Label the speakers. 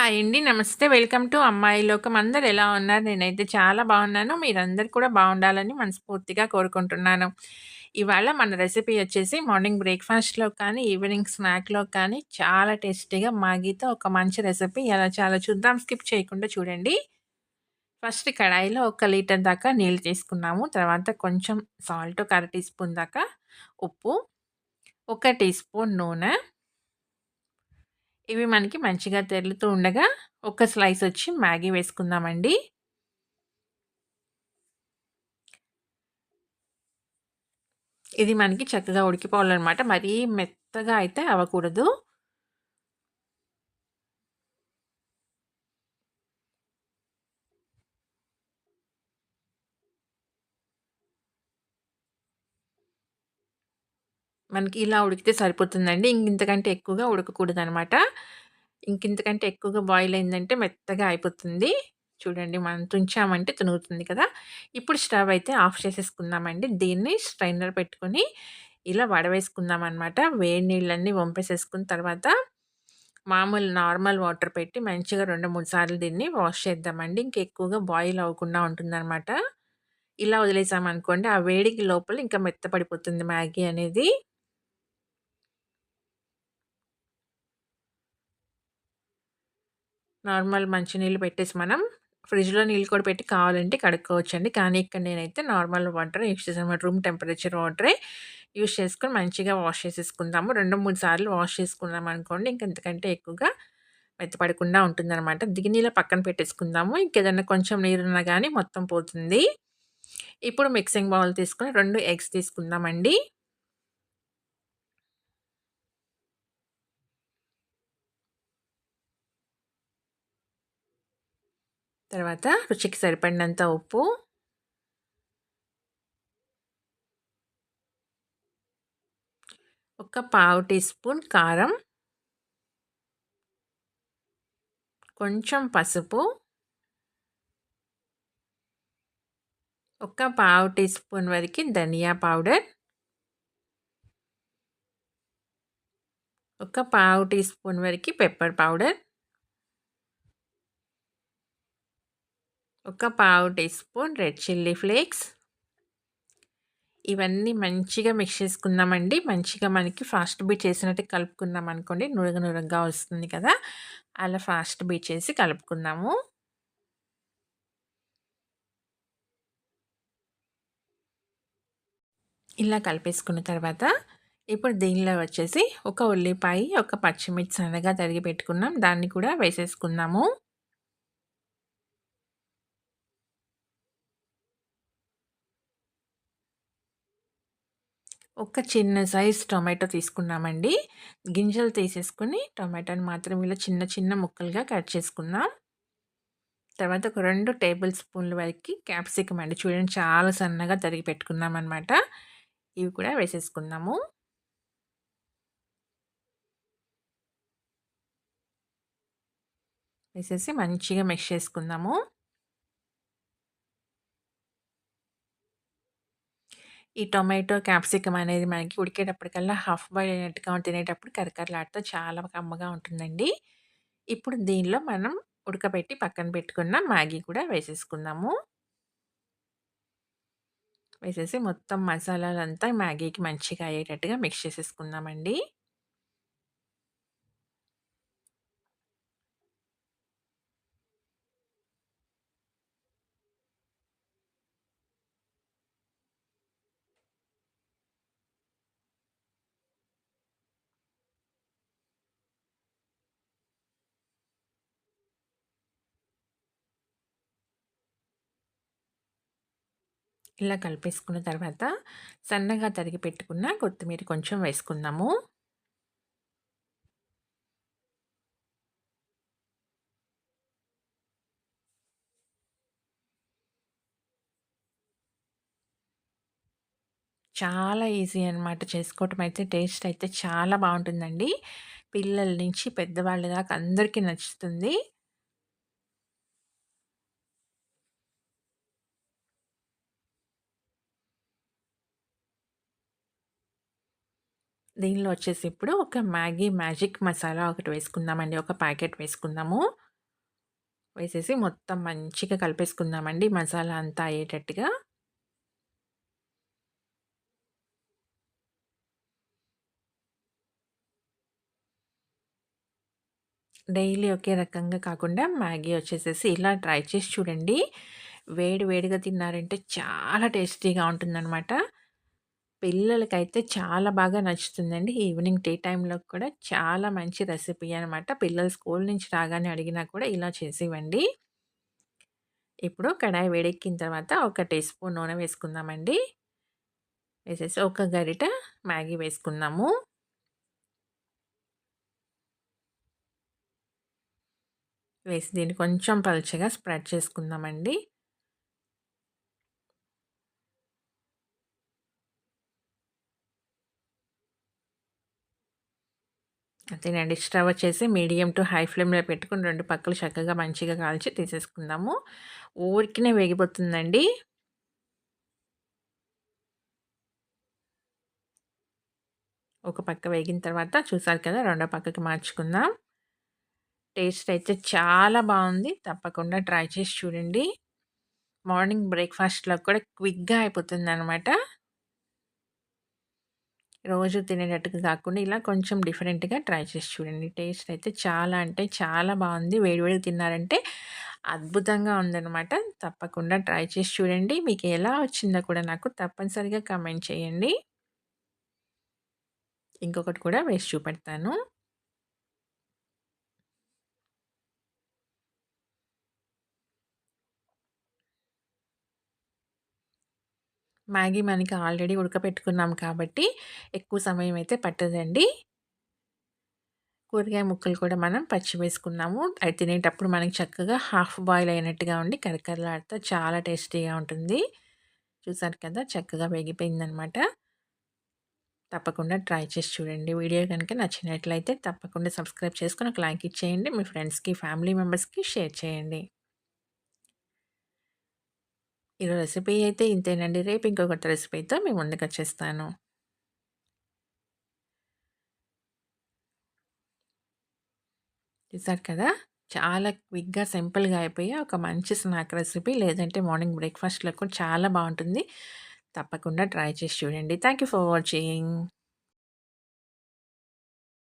Speaker 1: Hi అండి. నమస్తే. Welcome to అమ్మాయి లోకం. అందరు ఎలా ఉన్నారు? నేనైతే చాలా బాగున్నాను. మీరందరు కూడా బాగుండాలని మనస్ఫూర్తిగా కోరుకుంటున్నాను. ఇవాళ మన రెసిపీ వచ్చేసి మార్నింగ్ బ్రేక్‌ఫాస్ట్‌లో కానీ, ఈవినింగ్ స్నాక్‌లో కానీ చాలా టేస్టీగా మాగీతో ఒక మంచి రెసిపీ ఎలా చాలా చూద్దాం. స్కిప్ చేయకుండా చూడండి. ఫస్ట్ కడాయిలో ఒక లీటర్ దాకా నీళ్ళు తీసుకున్నాము. తర్వాత కొంచెం సాల్ట్ ఒక అర టీ స్పూన్ దాకా ఉప్పు, ఒక టీ స్పూన్ నూనె ఇవి మనకి మంచిగా తెరులుతూ ఉండగా ఒక స్లైస్ వచ్చి మ్యాగీ వేసుకుందామండి. ఇది మనకి చక్కగా ఉడికిపోవాలన్నమాట మరీ మెత్తగా అయితే అవ్వకూడదు. మనకి ఇలా ఉడికితే సరిపోతుందండి. ఇంకింతకంటే ఎక్కువగా ఉడకకూడదనమాట. ఇంకింతకంటే ఎక్కువగా బాయిల్ అయిందంటే మెత్తగా అయిపోతుంది. చూడండి మనం తుంచామంటే తునుగుతుంది కదా! ఇప్పుడు స్టవ్ అయితే ఆఫ్ చేసేసుకుందామండి. దీన్ని స్ట్రైనర్ పెట్టుకొని ఇలా వడవేసుకుందాం అనమాట వేడి నీళ్ళన్నీ వంపేసేసుకున్న తర్వాత మామూలు నార్మల్ వాటర్ పెట్టి మంచిగా 2, 3 సార్లు దీన్ని వాష్ చేద్దామండి. ఇంకెక్కువగా బాయిల్ అవ్వకుండా ఉంటుందన్నమాట ఇలా వదిలేసామనుకోండి ఆ వేడికి లోపల ఇంకా మెత్తపడిపోతుంది మ్యాగీ అనేది. నార్మల్ మంచినీళ్ళు పెట్టేసి మనం ఫ్రిడ్జ్‌లో నీళ్ళు కూడా పెట్టి కావాలంటే కడుక్కోవచ్చండి. కానీ ఇక్కడ నేనైతే నార్మల్ వాటర్ యూస్ చేసాను రూమ్ టెంపరేచర్ వాటరే యూస్ చేసుకొని మంచిగా వాష్ చేసేసుకుందాము. 2, 3 సార్లు వాష్ చేసుకున్నాం అనుకోండి ఇంకెంతకంటే ఎక్కువగా మెత్తపడకుండా ఉంటుందనమాట. నీళ్ళ పక్కన పెట్టేసుకుందాము. ఇంకేదన్నా కొంచెం నీరున్నా కానీ మొత్తం పోతుంది. ఇప్పుడు మిక్సింగ్ బౌల్ తీసుకొని రెండు ఎగ్స్ తీసుకుందామండి. తర్వాత రుచికి సరిపడినంత ఉప్పు. ఒక పావు టీ స్పూన్ కారం. కొంచెం పసుపు. ఒక పావు టీ స్పూన్ వరకు ధనియా పౌడర్. ఒక పావు టీ స్పూన్ వరకు పెప్పర్ పౌడర్. ఒక పావు teaspoon red chilli flakes. ఇవన్నీ మంచిగా మిక్స్ చేసుకుందామండి. మంచిగా మనకి ఫాస్ట్ బీట్ చేసినట్టు కలుపుకుందాం అనుకోండి. నురగ నురగగా వస్తుంది కదా. అలా ఫాస్ట్ బీట్ చేసి కలుపుకుందాము. ఇలా కలిపేసుకున్న తర్వాత ఇప్పుడు దీనిలో వచ్చేసి ఒక ఉల్లిపాయ ఒక పచ్చిమిర్చి సన్నగా తరిగి పెట్టుకున్నాం. దాన్ని కూడా వేసేసుకుందాము. ఒక చిన్న సైజ్ టొమాటో తీసుకున్నామండి. గింజలు తీసేసుకుని టొమాటోని మాత్రం ఇలా చిన్న చిన్న ముక్కలుగా కట్ చేసుకున్నాం తర్వాత ఒక రెండు టేబుల్ స్పూన్ల వరకు క్యాప్సికం అండి. చూడండి చాలా సన్నగా తరిగి పెట్టుకున్నాం అనమాట ఇవి కూడా వేసేసుకుందాము. వేసేసి మంచిగా మిక్స్ చేసుకుందాము. ఈ టొమాటో, క్యాప్సికమ్ అనేది మనకి ఉడికేటప్పటికల్లా హాఫ్ బాయిల్ అయినట్టుగా తినేటప్పుడు కరకరలాడుతూ చాలా కమ్మగా ఉంటుందండి. ఇప్పుడు దీనిలో మనం ఉడకబెట్టి పక్కన పెట్టుకున్న మ్యాగీ కూడా వేసేసుకుందాము. వేసేసి మొత్తం మసాలాలంతా మ్యాగీకి మంచిగా అయ్యేటట్టుగా మిక్స్ చేసేసుకుందామండి. ఇలా కలిపేసుకున్న తర్వాత సన్నగా తరిగి పెట్టుకున్న కొత్తిమీర కొంచెం వేసుకుందాము. చాలా ఈజీ అనమాట చేసుకోవటం అయితే టేస్ట్ అయితే చాలా బాగుంటుందండి. పిల్లల నుంచి పెద్దవాళ్ళ దాకా అందరికీ నచ్చుతుంది. దీనిలో వచ్చేసి ఇప్పుడు ఒక మ్యాగీ మ్యాజిక్ మసాలా ఒకటి వేసుకుందామండి ఒక ప్యాకెట్ వేసుకుందాము వేసేసి మొత్తం మంచిగా కలిపేసుకుందామండి మసాలా అంతా అయ్యేటట్టుగా. డైలీ ఒకే రకంగా కాకుండా మ్యాగీ వచ్చేసేసి ఇలా ట్రై చేసి చూడండి. వేడి వేడిగా తిన్నారంటే చాలా టేస్టీగా ఉంటుందనమాట. పిల్లలకైతే చాలా బాగా నచ్చుతుందండి. ఈవినింగ్ టీ టైంలో కూడా చాలా మంచి రెసిపీ అనమాట. పిల్లలు స్కూల్ నుంచి రాగానే అడిగినా కూడా ఇలా చేసివ్వండి. ఇప్పుడు కడాయి వేడెక్కిన తర్వాత ఒక టీ స్పూన్ నూనె వేసుకుందామండి. వేసేసి ఒక గరిట మ్యాగీ వేసుకుందాము. వేసి దీన్ని కొంచెం పలుచగా స్ప్రెడ్ చేసుకుందామండి. అంతేనండి. స్టవ్ వచ్చేసి మీడియం టు హై ఫ్లేమ్‌లో పెట్టుకొని రెండు పక్కలు చక్కగా మంచిగా కాల్చి తీసేసుకుందాము. ఊరికినే వేగిపోతుందండి. ఒక పక్క వేగిన తర్వాత చూసారు కదా! రెండో పక్కకి మార్చుకుందాం. టేస్ట్ అయితే చాలా బాగుంది తప్పకుండా ట్రై చేసి చూడండి. మార్నింగ్ బ్రేక్‌ఫాస్ట్‌లో కూడా క్విక్‌గా అయిపోతుంది అనమాట రోజు తినేటట్టుగా కాకుండా ఇలా కొంచెం డిఫరెంట్‌గా ట్రై చేసి చూడండి. టేస్ట్ అయితే చాలా అంటే చాలా బాగుంది వేడివేడిగా తిన్నారంటే అద్భుతంగా ఉందనమాట. తప్పకుండా ట్రై చేసి చూడండి. మీకు ఎలా వచ్చిందో కూడా నాకు తప్పనిసరిగా కమెంట్ చేయండి. ఇంకొకటి కూడా వేసి చూపెడతాను. మ్యాగీ మనకి ఆల్రెడీ ఉడకపెట్టుకున్నాం కాబట్టి ఎక్కువ సమయం అయితే పట్టదండి. కూరగాయ ముక్కలు కూడా మనం పచ్చి వేసుకున్నాము. అది తినేటప్పుడు మనకి చక్కగా హాఫ్ బాయిల్ అయినట్టుగా ఉండి కరకరలాడితే చాలా టేస్టీగా ఉంటుంది. చూసారు కదా! చక్కగా వేగిపోయిందనమాట. తప్పకుండా ట్రై చేసి చూడండి. వీడియో కనుక నచ్చినట్లయితే తప్పకుండా సబ్స్క్రైబ్ చేసుకొని ఒక లైక్ ఇచ్చేయండి. మీ ఫ్రెండ్స్‌కి, ఫ్యామిలీ మెంబర్స్‌కి షేర్ చేయండి. ఈరోజు రెసిపీ అయితే ఇంతేనండి. రేపు ఇంకో కొత్త రెసిపీతో ముందుకు వచ్చేస్తాను చూసారు కదా! చాలా క్విక్‌గా, సింపుల్‌గా అయిపోయి ఒక మంచి స్నాక్ రెసిపీ లేదంటే మార్నింగ్ బ్రేక్‌ఫాస్ట్‌లో కూడా చాలా బాగుంటుంది తప్పకుండా ట్రై చేసి చూడండి. Thank you for watching.